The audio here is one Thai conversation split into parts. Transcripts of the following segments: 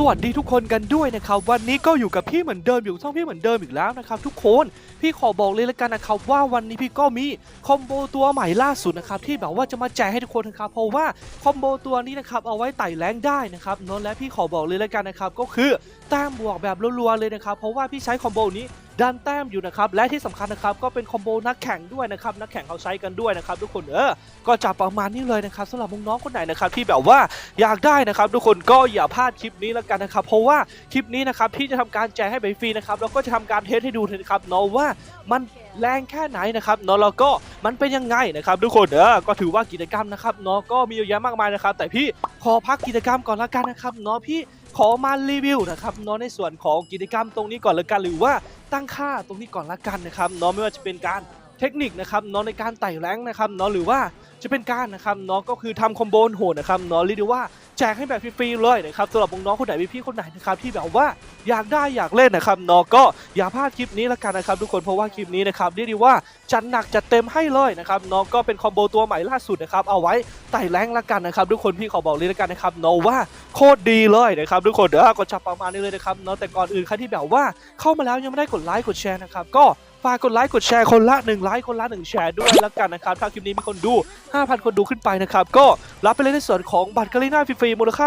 สวัสดีทุกคนกันด้วยนะครับ วันนี้ก็อยู่กับพี่เหมือนเดิมอยู่ช่องพี่เหมือนเดิมอีกแล้วนะครับทุกคนพี่ขอบอกเลยละกันนะครับว่าวันนี้พี่ก็มีคอมโบตัวใหม่ล่าสุดนะครับที่แบบว่าจะมาแจกให้ทุกคนนะครับเพราะว่าคอมโบตัวนี้นะครับเอาไว้ไต่แรงได้นะครับนนและพี่ขอบอกเลยละกันนะครับก็คือแต้มบวกแบบรัวๆเลยนะครับเพราะว่าพี่ใช้คอมโบนี้ ดันแต้มอยู่นะครับ และที่สำคัญนะครับก็เป็นคอมโบนักแข่งด้วยนะครับนักแข่งเขาใช้กันด้วยนะครับทุกคนเออก็จะประมาณนี้เลยนะครับสำหรับน้องๆคนไหนนะครับที่แบบว่าอยากได้นะครับ ทุกคนก็อย่าพลาดคลิปนี้แล้วกันนะครับ เพราะว่าคลิปนี้นะครับพี่จะทำการแจกให้ใบฟรีนะครับแล้วก็จะทำการเทสให้ดูนะครับเนาะว่ามันแรงแค่ไหนนะครับเนาะแล้วก็มันเป็นยังไงนะครับทุกคนเออก็ถือว่ากิจกรรมนะครับเนาะก็มีเยอะแยะมากมายนะครับ แต่พี่ขอพักกิจกรรมก่อนละกันนะครับเนาะพี่ ขอมารีวิวนะครับเนาะในส่วนของกิจกรรมตรงนี้ก่อนละกัน หรือว่าตั้งค่าตรงนี้ก่อนละกันนะครับเนาะไม่ว่าจะเป็นการเทคนิคนะครับเนาะในการไต่แรงนะครับเนาะหรือว่าจะเป็นการนะครับเนาะก็คือทำคอมโบโหดนะครับเนาะเรียกได้ว่า แจกให้แบบฟรีๆเลยนะครับสำหรับน้องๆคนไหนพี่ๆคนไหนนะครับที่แบบว่าอยากได้อยากเล่นนะครับเนาะก็อย่าพลาดคลิปนี้ละกันนะครับทุกคนเพราะว่าคลิปนี้นะครับเรียกได้ว่าจัดหนักจัดเต็มให้เลยนะครับเนาะก็เป็นคอมโบตัวใหม่ล่าสุดนะครับเอาไว้ไต่แรงละกันนะครับทุกคนพี่ขอบอกเลยละกันนะครับเนาะว่าโคตรดีเลยนะครับทุกคนเดี๋ยวก็จับประมาณนี้เลยนะครับเนาะแต่ก่อนอื่นใครที่แบบว่าเข้ามาแล้วยังไม่ได้กดไลค์กดแชร์นะครับก็ ฝากกดไลค์กดแชร์คนละ1ไลค์คนละ1แชร์ด้วยแล้วกันนะครับถ้าคลิปนี้มีคนดู 5,000 คนดูขึ้นไปนะครับ ก็รับไปเลยในส่วนของบัตรกาลิน่าฟรีๆมูลค่า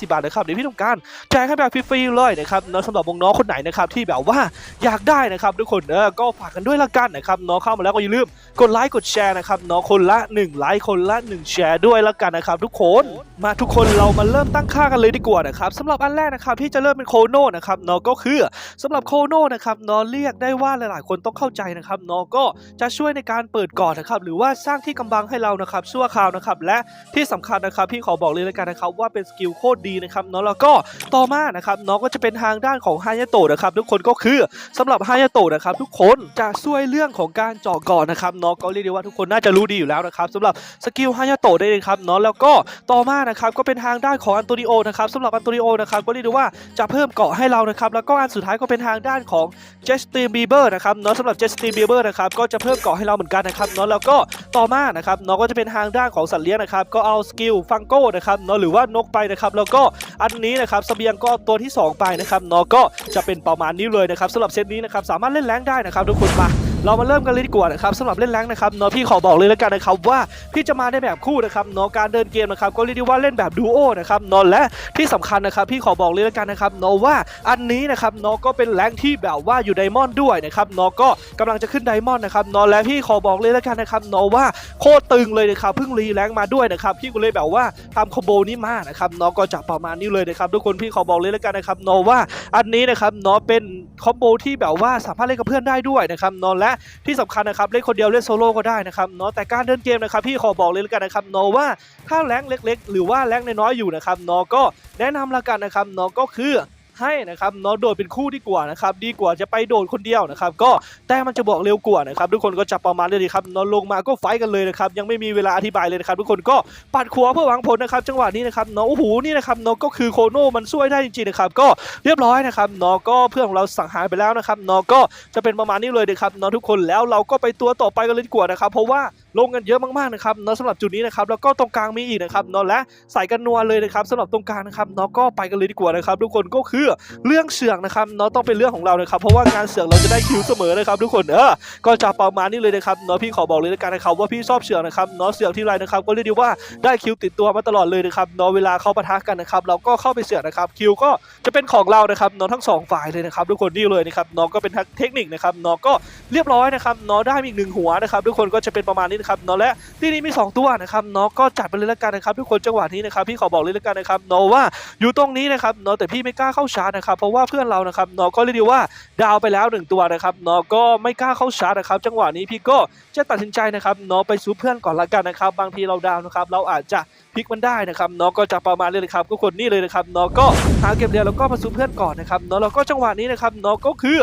150 บาทนะครับเดี๋ยวพี่ต้องการแจกให้แบบฟรีๆเลยนะครับเนาะสำหรับวงน้องคนไหนนะครับที่แบบว่าอยากได้นะครับทุกคนเออก็ฝากกันด้วยละกันนะครับเนาะเข้ามาแล้วก็อย่าลืมกดไลค์กดแชร์นะครับเนาะคนละ1ไลค์คนละ1แชร์ด้วยละกันนะครับทุกคนมาทุกคนเรามาเริ่มตั้งค่ากันเลยดีกว่านะครับสำหรับอันแรกนะครับที่จะเริ่มเป็นโคโน่นะครับเนาะก็คือสำหรับโคโน่นะครับเนาะเรียกได้ว่าหลายๆคนต้องเข้าใจนะครับเนาะก็จะช่วยในการเปิดก่อนนะครับหรือว่าสร้างที่กำบังให้เรานะครับชั่วคราวนะครับและที่สำคัญนะครับพี่ขอบอกเลยเลยกันนะครับว่าเป็นสกิลโคตรดีนะครับเนาะแล้วก็ต่อมานะครับเนาะก็จะเป็นทางด้านของฮายาโตะนะครับทุกคนก็คือสำหรับฮายาโตะนะครับทุกคนจะช่วยเรื่องของการเจาะก่อนนะครับเนาะก็เรียกได้ว่าทุกคนน่าจะรู้ดีอยู่แล้วนะครับสำหรับสกิลฮายาโตะได้เลยครับเนาะแล้วก็ต่อมานะครับก็เป็นทางด้านของอันโตนิโอนะครับสำหรับอันโตนิโอนะครับก็เรียกได้ว่าจะเพิ่มเกาะให้เรานะครับแล้วก็อันสุดท้ายก็เป็นทางด้านของเจสตินบีเบอร์นะครับเนาะสำหรับเจสตีเบีเบอร์นะครับก็จะเพิ่มเกาะให้เราเหมือนกันนะครับเนาะแล้วก็ต่อมานะครับเนาะก็จะเป็นทางด้านของสัตว์เลี้ยงนะครับก็เอาสกิลฟังโก้นะครับเนาะหรือว่านกไปนะครับแล้วก็อันนี้นะครับเสบียงก็ตัวที่ 2 ไปนะครับเนาะก็จะเป็นประมาณนี้เลยนะครับสำหรับเซตนี้นะครับสามารถเล่นแรงได้นะครับทุกคนมา เรามาเริ่มกันเลยดีกว่านะครับสำหรับเล่นแรงนะครับเนาะพี่ขอบอกเลยแล้วกันนะครับว่าพี่จะมาในแบบคู่นะครับเนาะการเดินเกมนะครับก็เรียกได้ว่าเล่นแบบดูโอนะครับเนาะและที่สำคัญนะครับพี่ขอบอกเลยแล้วกันนะครับเนาะว่าอันนี้นะครับเนาะก็เป็นแรงที่แบบว่าอยู่ไดมอนด์ด้วยนะครับเนาะก็กำลังจะขึ้นไดมอนด์นะครับเนาะและพี่ขอบอกเลยแล้วกันนะครับเนาะว่าโคตรตึงเลยนะครับเพิ่งรีแรงมาด้วยนะครับพี่ก็เลยแบบว่าทำคอมโบนี้มานะครับเนาะก็จะประมาณนี้เลยนะครับทุกคนพี่ขอบอกเลยแล้วกันนะครับเนาะว่าอันนี้นะครับเนาะเป็นคอมโบที่แบบว่าสามารถเล่นกับเพื่อนได้ด้วยนะครับเนาะและที่สำคัญนะครับเล่นคนเดียวเล่นโซโล่ก็ได้นะครับเนาะแต่การเดินเกมนะครับพี่ขอบอกเลยแล้วกันนะครับเนาะว่าถ้าแรงเล็ก ๆ หรือว่าแรงน้อยๆอยู่นะครับเนาะก็แนะนำละกันนะครับเนาะก็คือ ให้นะครับเนาะโดดเป็นคู่ดีกว่านะครับดีกว่าจะไปโดดคนเดียวนะครับก็แต่มันจะบอกเร็วกว่านะครับทุกคนก็จับประมาณเลยครับเนาะลงมาก็ไฟท์กันเลยนะครับยังไม่มีเวลาอธิบายเลยนะครับทุกคนก็ปัดขวาเพื่อหวังผลนะครับจังหวะนี้นะครับเนาะโอ้โหนี่นะครับเนาะก็คือโคโน่มันช่วยได้จริงๆนะครับก็เรียบร้อยนะครับเนาะก็เพื่อนของเราสังหารไปแล้วนะครับเนาะก็จะเป็นประมาณนี้เลยนะครับเนาะทุกคนแล้วเราก็ไปตัวต่อไปกันเลยดีกว่านะครับเพราะว่า ลงกันเยอะมากๆนะครับเนาะสำหรับจุดนี้นะครับแล้วก็ตรงกลางมีอีกนะครับเนาะและใส่กันนัวเลยนะครับสำหรับตรงกลางนะครับเนาะก็ไปกันเลยดีกว่านะครับทุกคนก็คือเรื่องเสือกนะครับเนาะต้องเป็นเรื่องของเรานะครับเพราะว่างานเสือกเราจะได้คิวเสมอนะครับทุกคนเออก็จะประมาณนี้เลยนะครับเนาะพี่ขอบอกเลยแล้วกันนะครับว่าพี่ชอบเสือกนะครับเนาะเสือกที่ไรนะครับก็เรียกได้ว่าได้คิวติดตัวมาตลอดเลยนะครับเนาะเวลาเข้าปะทะกันนะครับเราก็เข้าไปเสือกนะครับคิวก็จะเป็นของเรานะครับเนาะทั้งสองฝ่ายเลยนะครับทุกคนนี่เลยนะครับเนาะก็เป็นเทคนิคนะครับเนาะก็เรียบร้อยนะครับเนาะได้มีอีกหนึ่งหัวนะครับทุกคนก็จะเป็นประมาณนี้นะครับเนาะและที่นี่มี 2 ตัวนะครับเนาะก็จัดไปเลยละกันนะครับทุกคนจังหวะนี้นะครับพี่ขอบอกเลยละกันนะครับเนาะว่าอยู่ตรงนี้นะครับเนาะแต่พี่ไม่กล้าเข้าชาร์จนะครับเพราะว่าเพื่อนเรานะครับเนาะก็เรียกได้ว่าดาวไปแล้วหนึ่งตัวนะครับเนาะก็ไม่กล้าเข้าชาร์จนะครับจังหวะนี้พี่ก็จะตัดสินใจนะครับเนาะไปซูเพื่อนก่อนละกันนะครับบางทีเราดาวนะครับเราอาจจะพลิกมันได้นะครับเนาะก็จะประมาณนี้เลยครับทุกคนนี่เลยนะครับเนาะก็หาเก็บเดียวแล้วก็มาซูเพื่อนก่อนนะครับเนาะแล้วก็จังหวะนี้นะครับเนาะก็คือ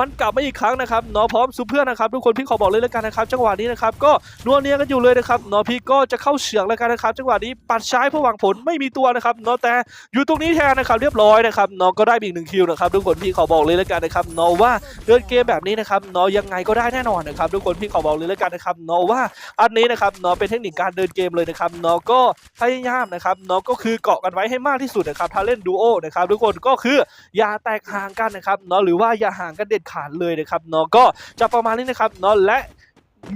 มันกลับมาอีกครั้งนะครับเนาะพร้อมซุปเพื่อนนะครับทุกคนพี่ขอบอกเลยแล้วกันนะครับจังหวะนี้นะครับก็นัวเนียกันอยู่เลยนะครับเนาะพี่ก็จะเข้าเฉืองแล้วกันนะครับจังหวะนี้ปัดซ้ายเพื่อหวังผลไม่มีตัวนะครับเนาะแต่อยู่ตรงนี้แทนนะครับเรียบร้อยนะครับเนาะก็ได้อีกหนึ่งคิวนะครับทุกคนพี่ขอบอกเลยแล้วกันนะครับเนาะว่าเดินเกมแบบนี้นะครับเนาะยังไงก็ได้แน่นอนนะครับทุกคนพี่ขอบอกเลยแล้วกันนะครับเนาะว่าอันนี้นะครับเนาะเป็นเทคนิคการเดินเกมเลยนะครับเนาะก็พยายามนะครับเนาะก็คือเกาะกันไว้ให้มากที่สุดนะครับถ้าเล่นดูโอนะครับทุกคนก็คืออย่าแตกห่างกันนะครับเนาะหรือว่าอย่าห่างกันเด็ดขาดเลยนะครับเนาะก็จะประมาณนี้นะครับเนาะและ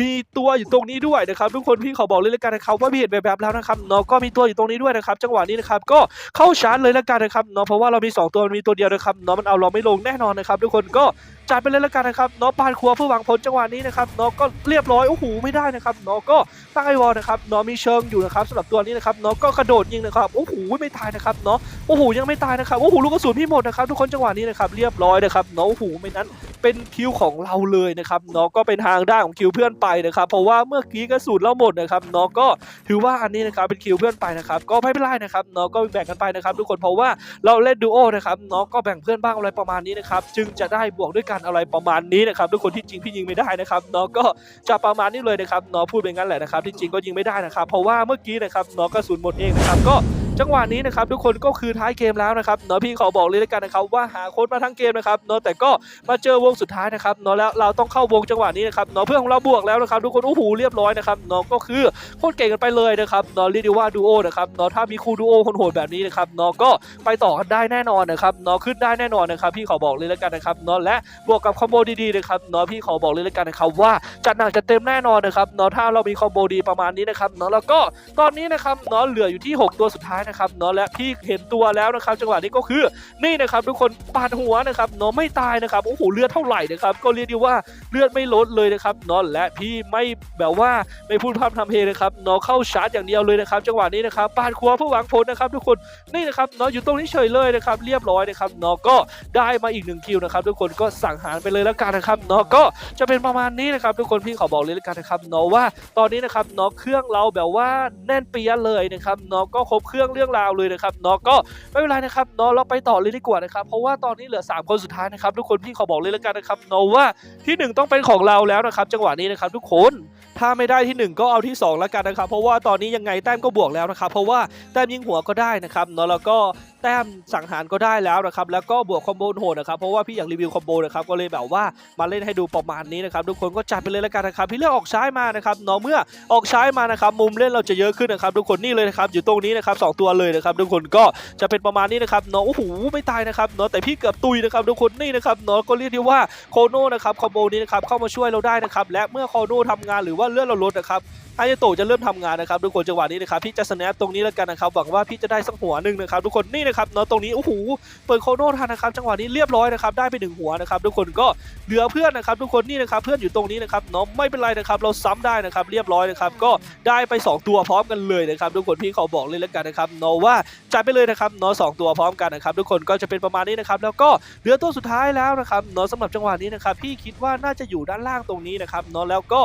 มีตัวอยู่ตรงนี้ด้วยนะครับทุกคนพี่ขอบอกเลยแล้วกันนะครับว่าพี่เห็นแบบแล้วนะครับเนาะก็มีตัวอยู่ตรงนี้ด้วยนะครับจังหวะนี้นะครับก็เข้าชาร์จเลยแล้วกันนะครับเนาะเพราะว่าเรามีสองตัวมีตัวเดียวนะครับเนาะมันเอาเราไม่ลงแน่นอนนะครับทุกคนก็ จัดไปเลยแล้วกันนะครับเนาะปาดครัวเพื่อหวังผลจังหวะนี้นะครับเนาะก็เรียบร้อยโอ้โหไม่ได้นะครับเนาะก็ตั้งไอวอลนะครับเนาะมีเชิงอยู่นะครับสำหรับตัวนี้นะครับเนาะก็กระโดดยิงนะครับโอ้โหไม่ตายนะครับเนาะโอ้โหยังไม่ตายนะครับโอ้โหลูกกระสุนพี่หมดนะครับทุกคนจังหวะนี้นะครับเรียบร้อยนะครับเนาะโอ้โหไม่นั้นเป็นคิวของเราเลยนะครับเนาะก็เป็นทางด้านของคิวเพื่อนไปนะครับเพราะว่าเมื่อกี้กระสุนเราหมดนะครับเนาะก็ถือว่าอันนี้นะครับเป็นคิวเพื่อนไปนะครับก็ไม่เป็นไรนะครับเนาะก็แบ่งกันไปนะครับทุกคนเพราะว่าเราเล่นดูโอนะครับนาะก็แบ่งเพื่อนบ้างอะไรประมาณนี้นะครับจึงจะได้บวกด้วยกันอะไรประมาณนี้นะครับทุกคนที่จริงพี่ยิงไม่ได้นะครับเนาะก็จะประมาณนี้เลยนะครับเนาะพูดเป็นงั้นแหละนะครับที่จริงก็ยิงไม่ได้นะครับ เพราะว่าเมื่อกี้นะครับเนาะกระสุนหมดเองนะครับก็ จังหวะนี้นะครับทุกคนก็คือท้ายเกมแล้วนะครับเนาะพี่ขอบอกเลยแล้วกันนะครับว่าหาโค้ดมาทั้งเกมนะครับเนาะแต่ก็มาเจอวงสุดท้ายนะครับเนาะแล้วเราต้องเข้าวงจังหวะนี้นะครับเนาะเพื่อนของเราบวกแล้วนะครับทุกคนโอ้โหเรียบร้อยนะครับเนาะก็คือโคตรเก่งกันไปเลยนะครับเนาะเรียกได้ว่าดูโอนะครับเนาะถ้ามีคู่ดูโอคนโหดแบบนี้นะครับเนาะก็ไปต่อกันได้แน่นอนนะครับเนาะขึ้นได้แน่นอนนะครับพี่ขอบอกเลยแล้วกันนะครับเนาะและบวกกับคอมโบดีๆนะครับเนาะพี่ขอบอกเลยแล้วกันนะครับว่าจัดหนักจัดเต็มแน่นอนนะครับเนาะถ้าเรามีคอมโบดีประมาณนี้นะครับเนาะแล้วก็ตอนนี้นะครับเนาะเหลืออยู่ที่ 6 ตัวสุดท้ายนะครับเนาะและพี่เห็นตัวแล้วนะครับ จังหวะนี้ก็คือนี่นะครับทุกคนปาดหัวนะครับเนาะไม่ตายนะครับโอ้โหเลือดเท่าไหร่นะครับก็เรียกได้ว่าเลือดไม่ลดเลยนะครับเนาะและพี่ไม่แบบว่าไม่พูดพร่ำทำเพลงนะครับเนาะเข้าชาร์จอย่างเดียวเลยนะครับจังหวะนี้นะครับปาดครัวเพื่อหวังผลนะครับทุกคนนี่นะครับเนาะอยู่ตรงนี้เฉยเลยนะครับเรียบร้อยนะครับเนาะก็ได้มาอีกหนึ่งคิวนะครับทุกคนก็สั่งหารไปเลยแล้วกันนะครับเนาะก็จะเป็นประมาณนี้นะครับทุกคนพี่ขอบอกเลยแล้วกันนะครับเนาะว่าตอนนี้นะครับเนาะเครื่องเราแบบว่าแน่นเปียเลยนะครับเนาะก็ครบเครื่องเรื่องราวเลยนะครับเนาะก็ไม่เป็นไรนะครับเนาะเราไปต่อเลยดีกว่านะครับเพราะว่าตอนนี้เหลือ 3 คนสุดท้ายนะครับทุกคนพี่ขอบอกเลยแล้วกันนะครับเนาะว่าที่ 1 ต้องเป็นของเราแล้วนะครับจังหวะนี้นะครับทุกคนถ้าไม่ได้ที่ 1 ก็เอาที่ 2 แล้วกันนะครับ เพราะว่าตอนนี้ยังไงแต้มก็บวกแล้วนะครับ เพราะว่าแต้มยิงหัวก็ได้นะครับเนาะแล้วก็ แต้มสังหารก็ได้แล้วนะครับแล้วก็บวกคอมโบโหดนะครับเพราะว่าพี่อยากรีวิวคอมโบนะครับก็เลยแบบว่ามาเล่นให้ดูประมาณนี้นะครับทุกคนก็จัดไปเลยแล้วกันนะครับพี่เลือกออกซ้ายมานะครับเนาะเมื่อออกซ้ายมานะครับมุมเล่นเราจะเยอะขึ้นนะครับทุกคนนี่เลยนะครับอยู่ตรงนี้นะครับสองตัวเลยนะครับทุกคนก็จะเป็นประมาณนี้นะครับเนาะโอ้โหไม่ตายนะครับเนาะแต่พี่เกือบตุยนะครับทุกคนนี่นะครับเนาะก็เรียกได้ว่าโคโน่นะครับคอมโบนี้นะครับเข้ามาช่วยเราได้นะครับและเมื่อโคโน่ทำงานหรือว่าเลื่อนเราลดนะครับ ไฮายโตจะเริ่มทำงานนะครับทุกคนจังหวะนี้นะครับพี่จะสแนปตรงนี้แล้วกันนะครับหวังว่าพี่จะได้สักหัวหนึ่งนะครับทุกคนนี่นะครับเนาะตรงนี้โอ้โหเปิดโคโน่ทันนะครับจังหวะนี้เรียบร้อยนะครับได้ไปหนึ่งหัวนะครับทุกคนก็เหลือเพื่อนนะครับทุกคนนี่นะครับเพื่อนอยู่ตรงนี้นะครับเนาะไม่เป็นไรนะครับเราซ้ำได้นะครับเรียบร้อยนะครับก็ได้ไป 2 ตัวพร้อมกันเลยนะครับทุกคนพี่ขอบอกเลยแล้วกันนะครับเนาะว่าจัดไปเลยนะครับเนาะสองตัวพร้อมกันนะครับทุกคนก็จะเป็นประมาณนี้นะครับแล้วก็เหลือตัวสุดท้ายแล้วนะครับเนาะสำหรับจังหวะนี้นะครับพี่คิดว่าน่าจะอยู่ด้านล่างตรงนี้นะครับเนาะแล้วก็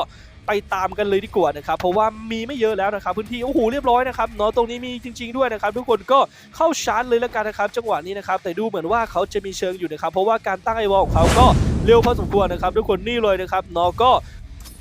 ไปตามกันเลยดีกว่านะครับเพราะว่ามีไม่เยอะแล้วนะครับพื้นที่โอ้โหเรียบร้อยนะครับเนาะตรงนี้มีจริง ๆด้วยนะครับทุกคนก็เข้าชาร์จเลยแล้วกันนะครับจังหวะนี้นะครับแต่ดูเหมือนว่าเขาจะมีเชิงอยู่นะครับเพราะว่าการตั้งไอวอลของเขาก็เร็วพอสมควรนะครับทุกคนนี่เลยนะครับเนาะก็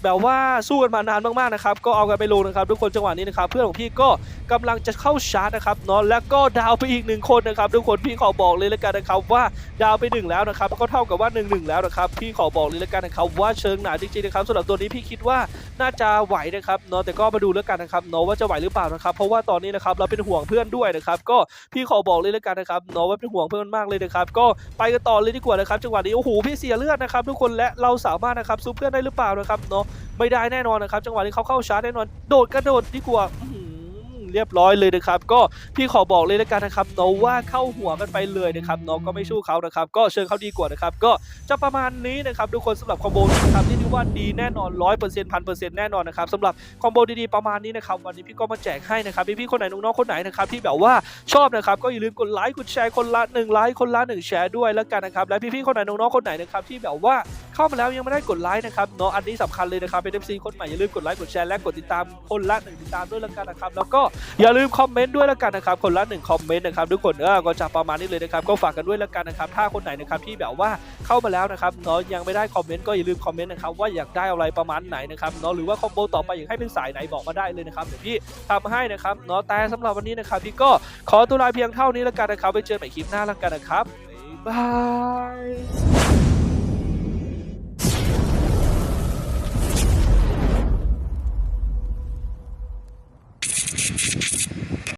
แบบว่าสู้กันมานานมากๆนะครับก็เอากันไปลงนะครับทุกคนจังหวะนี้นะครับเพื่อนของพี่ก็กำลังจะเข้าชาร์จนะครับเนาะแล้วก็ดาวไปอีกหนึ่งคนนะครับทุกคนพี่ขอบอกเลยแล้วกันนะครับว่าดาวไปหนึ่งแล้วนะครับก็เท่ากับว่า1นหนึ่งแล้วนะครับพี่ขอบอกเลยแล้วกันนะครับว่าเชิงหนาจริงๆนะครับสำหรับตัวนี้พี่คิดว่าน่าจะไหวนะครับเนาะแต่ก็มาดูแล้วกันนะครับเนาะว่าจะไหวหรือเปล่านะครับเพราะว่าตอนนี้นะครับเราเป็นห่วงเพื่อนด้วยนะครับก็พี่ขอบอกเลยแล้วกันนะครับเนาะว่าเป็นห่วงเพื่อนมากเลยนะครับก็ไปกันต่อเลยดีกว่านะครับจังหวะนี้โอ้โหพี่เสียเลือดนะครับทุกคนและเราสามารถนะครับสู้เพื่อนได้หรือเปล่านะครับเนาะไม่ได้แน่นอนนะครับจังหวะนี้เขาเข้าชาร์จแน่นอนโดดกระโดดดีกว่าเรียบร้อยเลยนะครับ ก็พี่ขอบอกเลยแล้วกันนะครับเนว่าเข้าหัวกันไปเลยนะครับเนาะก็ไม่สู้เขานะครับ ก็เชิญเขาดีกว่านะครับ ก็จะประมาณนี้นะครับทุกคนสำหรับคอมโบนี้นะครับที่เรียกว่าดีแน่นอนร้อยเปอร์เซ็นต์พันเปอร์เซ็นต์แน่นอนนะครับสำหรับคอมโบดีๆประมาณนี้นะครับวันนี้พี่ก็มาแจกให้นะครับพี่ๆคนไหนน้องๆคนไหนนะครับที่แบบว่าชอบนะครับก็อย่าลืมกดไลค์กดแชร์คนละหนึ่งไลค์คนละหนึ่งแชร์ด้วยแล้วกันนะครับและพี่ๆคนไหนน้องๆคนไหนนะครับที่แบบว่า เข้ามาแล้วยังไม่ได้กดไลค์นะครับเนาะอันนี้สำคัญเลยนะครับเป็น FC คนใหม่อย่าลืมกดไลค์กดแชร์และกดติดตามคนละหนึ่งติดตามด้วยแล้วกันนะครับแล้วก็อย่าลืมคอมเมนต์ด้วยแล้วกันนะครับคนละหนึ่งคอมเมนต์นะครับทุกคนเออก็จะประมาณนี้เลยนะครับก็ฝากกันด้วยแล้วกันนะครับถ้าคนไหนนะครับที่แบบว่าเข้ามาแล้วนะครับเนาะยังไม่ได้คอมเมนต์ก็อย่าลืมคอมเมนต์นะครับว่าอยากได้อะไรประมาณไหนนะครับเนาะหรือว่าคอมโบต่อไปอยากให้เป็นสายไหนบอกมาได้เลยนะครับเดี๋ยวพี่ทำให้นะครับเนาะแต่สำหรับวันนี้นะครับพี่ก็ขอตัวลาเพียงเท่านี้ล้วกันนะครับไปเจอใหม่คลิปหน้าล้วกันนะครับบ๊ายบาย